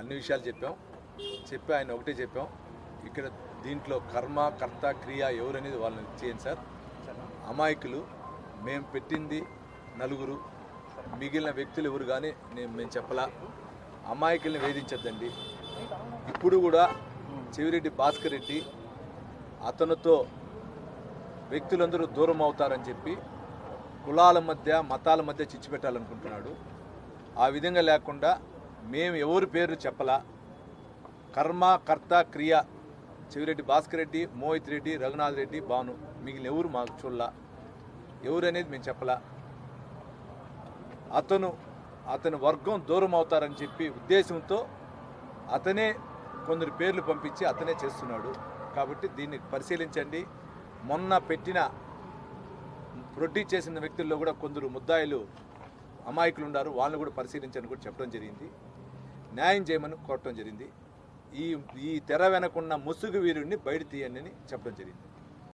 అన్ని విషయాలు చెప్పాం. చెప్పి ఆయన ఒకటే చెప్పాం. ఇక్కడ దీంట్లో కర్మ కర్త క్రియ ఎవరనేది వాళ్ళని చేయండి సార్. అమాయకులు మేము పెట్టింది నలుగురు. మిగిలిన వ్యక్తులు ఎవరు కానీ నేను మేము చెప్పలా. అమాయకుల్ని వేధించద్దండి. ఇప్పుడు కూడా చెవిరెడ్డి భాస్కర్ రెడ్డి అతనితో వ్యక్తులందరూ దూరం అవుతారని చెప్పి కులాల మధ్య మతాల మధ్య చిచ్చు పెట్టాలనుకుంటున్నాడు. ఆ విధంగా లేకుండా మేము ఎవరి పేరు చెప్పలా? కర్మ కర్త క్రియ చెవిరెడ్డి భాస్కర్ రెడ్డి మోహిత్ రెడ్డి రఘునాథ్ రెడ్డి భాను మిగిలిన ఎవరు మాకు చూడలా? ఎవరు అనేది మేము చెప్పలా. అతను అతని వర్గం దూరం అవుతారని చెప్పి ఉద్దేశంతో అతనే కొందరు పేర్లు పంపించి అతనే చేస్తున్నాడు. కాబట్టి దీన్ని పరిశీలించండి. మొన్న పెట్టిన ప్రొడ్యూస్ చేసిన వ్యక్తుల్లో కూడా కొందరు ముద్దాయిలు అమాయకులు ఉన్నారు వాళ్ళని కూడా పరిశీలించని కూడా చెప్పడం జరిగింది. న్యాయం చేయమని కోరటం జరిగింది. ఈ ఈ తెర వెనకున్న ముసుగు వీరుడిని బయట తీయండి అని చెప్పడం జరిగింది.